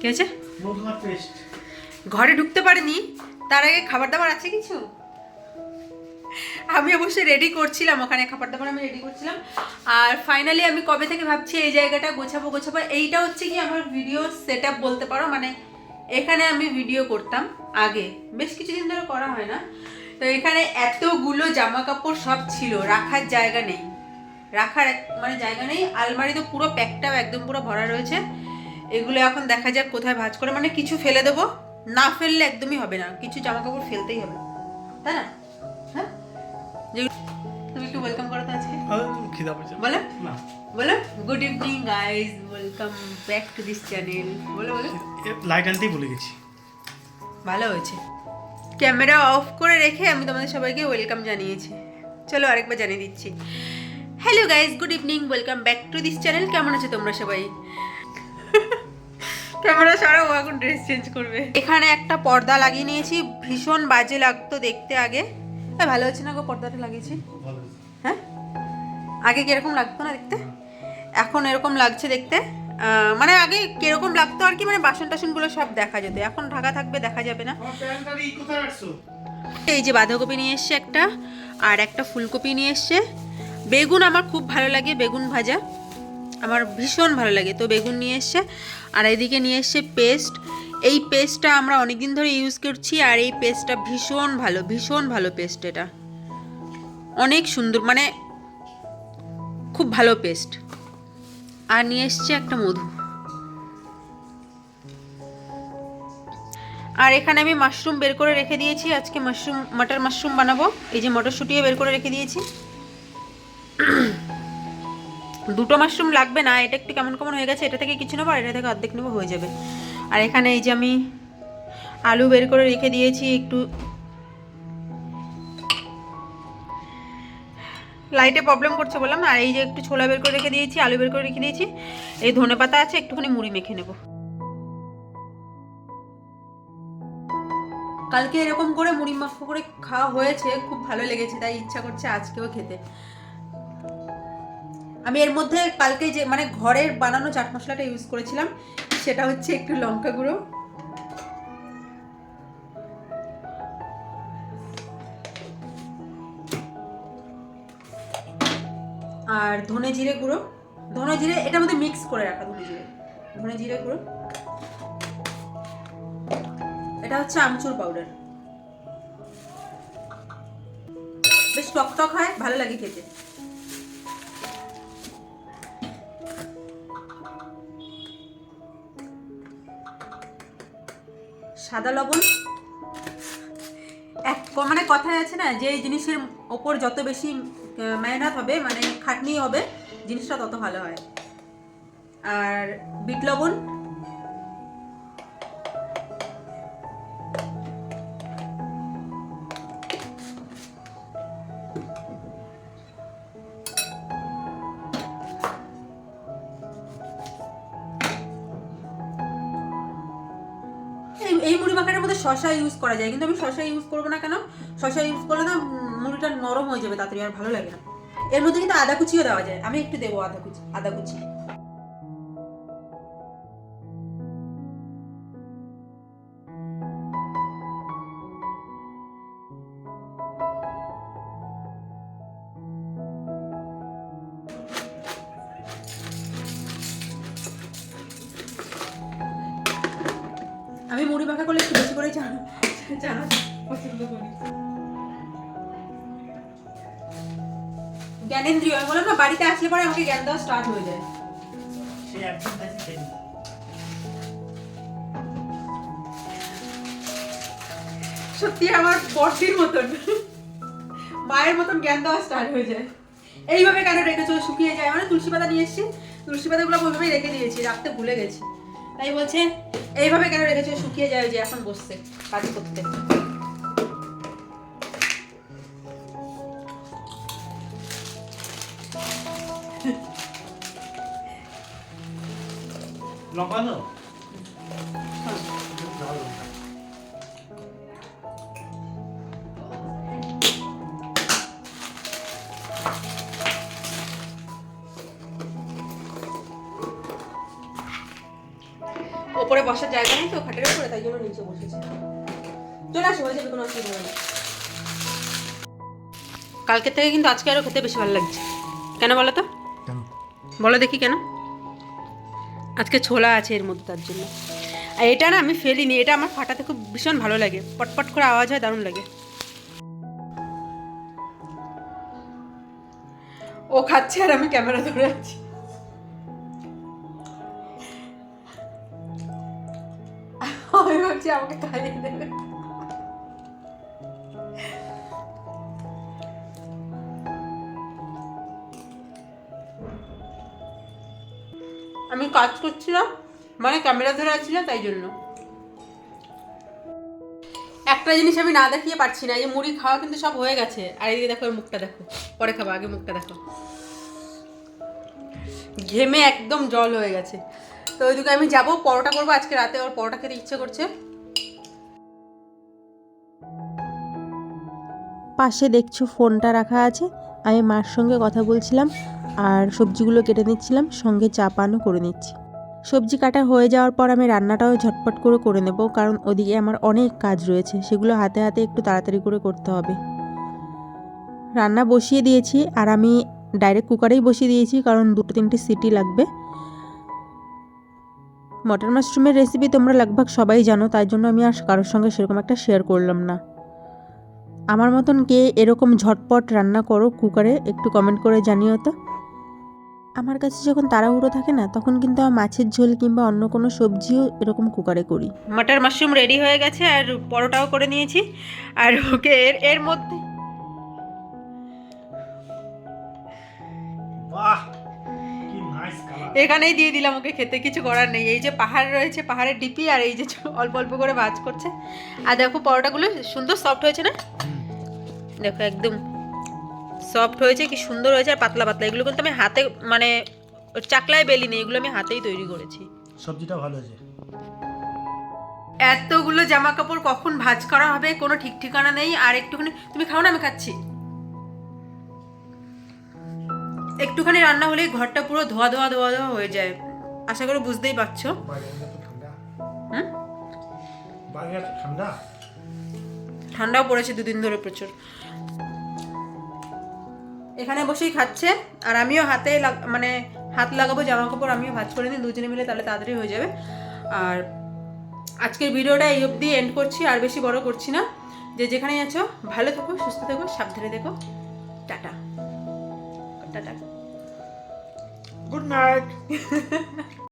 কি হয়েছে? ঘরে ঢুকতে পারিনি তার আগে খাবার দাবার আছে কিছু? আমি অবশ্যই রেডি করছিলাম ওখানে খাবার দাবার আমি রেডি করছিলাম। আর ফাইনালি আমি কবে থেকে ভাবছি এই জায়গাটা গোছাবো গোছাবো এইটা হচ্ছে কি আমার ভিডিও সেট বলতে পারো মানে এখানে আমি ভিডিও করতাম আগে। বেশ কিছুদিন ধরে করা হয় না। তো এখানে এতগুলো জামা কাপড় সব ছিল রাখার জায়গা নেই। রাখার মানে জায়গা নেই আলমারি তো পুরো প্যাকটাও একদম পুরো ভরা রয়েছে। এগুলো এখন দেখা যাক কোথায় ভাঁজ করে। মানে কিছু ফেলে দেবো না ফেললে একদমই হবে না। কিছু জামা কাপড় ফেলতেই হবে। তাই না? হ্যাঁ? তুমি একটু ওয়েলকাম করো তো আজকে। খিদা পেয়েছে। বলো। না। বলো। Good evening guys welcome back to this channel বলো বলো। লাইট আনতেই ভুলে গেছি। ভালো হয়েছে। ক্যামেরা অফ করে রেখে আমি তোমাদের সবাইকে ওয়েলকাম জানিয়েছি। চলো আরেকবার জানিয়ে দিচ্ছি। Hello guys good evening welcome back to this channel কেমন আছো তোমরা সবাই? ক্যামেরা ছাড়াও ও এখন ড্রেস চেঞ্জ করবে। এখানে একটা পর্দা লাগিয়ে নিয়েছি ভীষণ বাজে লাগতো দেখতে আগে। এ, ভালো হচ্ছে না গো পর্দাটা লাগিয়েছি? হ্যাঁ? আগে কীরকম লাগতো না দেখতে? এখন এরকম লাগছে দেখতে। মানে আগে কীরকম লাগতো আর কি মানে বাসন টাসনগুলো সব দেখা যেত। এখন ঢাকা থাকবে দেখা যাবে না। এই যে বাঁধাকপি নিয়ে এসছে একটা আর একটা ফুলকপি নিয়ে এসছে। বেগুন আমার খুব ভালো লাগে বেগুন ভাজা। আমার ভীষণ ভালো লাগে। তো বেগুন নিয়ে এসছে আর এদিকে নিয়ে এসছে পেস্ট। এই পেস্টটা আমরা অনেক দিন ধরে ইউজ করছি, আর এই পেস্টটা ভীষণ ভালো ভীষণ ভালো পেস্ট এটা। অনেক সুন্দর মানে খুব ভালো পেস্ট। আর নিয়ে এসছে একটা মধু। আর এখানে আমি মাশরুম বের করে রেখে দিয়েছি। আজকে মাশরুম, মটর মাশরুম বানাবো। এই যে মটরশুঁটিও বের করে রেখে দিয়েছি। দুটো মাশরুম লাগবে না, এটা একটু কেমন কেমন হয়ে গেছে, এটা থেকে কিছু নেব আর এটা থেকে অর্ধেক নেব, হয়ে যাবে। আর এখানে এই যে আমি আলু বের করে রেখে দিয়েছি একটু। লাইটে প্রবলেম করছে বললাম আর এই যে একটু ছোলা বের করে রেখে দিয়েছি, আলু বের করে রেখে দিয়েছি, এই ধনে পাতা আছে, একটুখানি মুড়ি মেখে নেব। কালকে এরকম করে মুড়ি মাখা করে খাওয়া হয়েছে, খুব ভালো লেগেছে, তাই ইচ্ছা করছে আজকেও খেতে। আমি এর মধ্যে কালকে যে মানে ঘরের বানানো চাট মশলাটা ইউজ করেছিলাম, সেটা হচ্ছে একটু লঙ্কা গুঁড়ো। আর ধনে জিরে গুঁড়ো। ধনে জিরে, এটার মধ্যে মিক্স করে রাখা ধনে জিরে। ধনে জিরে গুঁড়ো। এটা হচ্ছে আমচুর পাউডার বেশ টক টক হয়, ভালো লাগে খেতে। সাদা লবণ। এক মানে কথায় আছে না, যে জিনিসের ওপর যত বেশি মেহনত হবে মানে খাটনি হবে, জিনিসটা তত ভালো হয়। আর বিট লবণ। এই মুড়ি মাখাটার মধ্যে শশা ইউজ করা যায়, কিন্তু আমি শশা ইউজ করব না কেন? শশা ইউজ করলে না মুড়িটা নরম হয়ে যাবে তাড়াতাড়ি আর ভালো লাগে না। এর মধ্যে কিন্তু আদা কুচিও দেওয়া যায়। আমি একটু দেবো আদা কুচি আদা কুচি। আমি মুড়ি মাখা করলে একটু বেশি করে জানো জানো পছন্দ করি জ্ঞানেন্দ্রীয় আমি বললাম না বাড়িতে আসলে পরে আমাকে জ্ঞান দেওয়া স্টার্ট হয়ে যায়। সত্যি আমার বর্ষির মতন। মায়ের মতন জ্ঞান দেওয়া স্টার্ট হয়ে যায়। এইভাবে কেন রেখেছো? শুকিয়ে যায়। মানে তুলসী পাতা নিয়ে এসেছি। তুলসী পাতাগুলো ওইভাবেই রেখে দিয়েছি। রাখতে ভুলে গেছি। তাই বলছে এইভাবে কেন রেখেছে? শুকিয়ে যায় যে এখন বসছে কাজ করতে। লঙ্কা ওপরে বসার জায়গা নেই তো খাটের উপরে তাই জন্য নিচে বসেছে। চলে আসো হয়ে যাবে কোনো অসুবিধা হবে না কালকের থেকে কিন্তু আজকে আরও খেতে বেশি ভালো লাগছে। কেন বলো তো? বলো দেখি কেন। আজকে ছোলা আছে এর মধ্যে তার জন্য। আর এটা না আমি ফেলিনি এটা আমার ফাটাতে খুব ভীষণ ভালো লাগে। পটপট করে আওয়াজ হয় দারুণ লাগে। ও খাচ্ছে আর আমি ক্যামেরা ধরে আছি। ভাবছি আমাকে খাইয়ে দেবে। আমি কাজ করছিলাম মানে ক্যামেরা ধরে আছি না, তাই জন্য। একটা জিনিস আমি না দেখিয়ে পারছি না, এই যে মুড়ি খাওয়া কিন্তু সব হয়ে গেছে। আর এদিকে দেখো মুখটা দেখো, পরে খাব, আগে মুখটা দেখো। ঘেমে একদম জল হয়ে গেছে। তো ওইদিকে আমি যাব, পরোটা করব, আজকে রাতে ওর পরোটা খেতে ইচ্ছে করছে। পাশে দেখছ ফোনটা রাখা আছে। আমি মার সঙ্গে কথা বলছিলাম আর সবজিগুলো কেটে নিচ্ছিলাম, সঙ্গে চা পানও করে নিচ্ছি। সবজি কাটা হয়ে যাওয়ার পর আমি রান্নাটাও ঝটপট করে করে নেব, কারণ ওদিকে আমার অনেক কাজ রয়েছে, সেগুলো হাতে হাতে একটু তাড়াতাড়ি করে করতে হবে। রান্না বসিয়ে দিয়েছি, আর আমি ডাইরেক্ট কুকারেই বসিয়ে দিয়েছি, কারণ দুটো তিনটে সিটি লাগবে। মটর মাশরুমের রেসিপি তোমরা লগভগ সবাই জানো, তাই জন্য আমি আর কারোর সঙ্গে সেরকম একটা শেয়ার করলাম না। আমার মতন কে এরকম ঝটপট রান্না করো কুকারে একটু কমেন্ট করে জানিও তো। আমার কাছে যখন তাড়াহুড়ো থাকে না তখন কিন্তু আমার মাছের ঝোল কিংবা অন্য কোনো সবজিও এরকম কুকারে করি। মাটার মাশরুম রেডি হয়ে গেছে আর পরোটাও করে নিয়েছি। আর ওকে এর এর মধ্যে বাহ! এখানেই দিয়ে দিলাম ওকে খেতে কিছু করার নেই। এই যে পাহাড় রয়েছে পাহাড়ের ডিপি আর এই যে অল্প অল্প করে ভাজ করছে। আর দেখো পরোটাগুলো সুন্দর সফট হয়েছে না? দেখো একদম সফট হয়েছে কি সুন্দর হয়েছে আর পাতলা পাতলা। এগুলো কিন্তু আমি হাতে মানে চাকলায় বেলি নেই এগুলো আমি হাতেই তৈরি করেছি। সবজিটা ভালো আছে এতগুলো জামা কাপড় কখন ভাঁজ করা হবে কোনো ঠিক ঠিকানা নেই। আর একটুখানি তুমি খাও না আমি খাচ্ছি। একটুখানি রান্না হলেই ঘরটা পুরো ধোয়া ধোয়া ধোয়া ধোয়া হয়ে যায়। আশা করি বুঝতেই পারছ। ঠান্ডাও পড়েছে দুদিন ধরে প্রচুর। এখানে বসেই খাচ্ছে, আর আমিও হাতে মানে হাত লাগাবো জামা কাপড় আমিও ভাজ করে নিই, দুজনে মিলে তাহলে তাড়াতাড়ি হয়ে যাবে। আর আজকের ভিডিওটা এই অবধি এন্ড করছি, আর বেশি বড় করছি না। যে যেখানেই আছো, ভালো থেকো, সুস্থ থেকো, সাবধানে থেকো। টাটা। Tata good night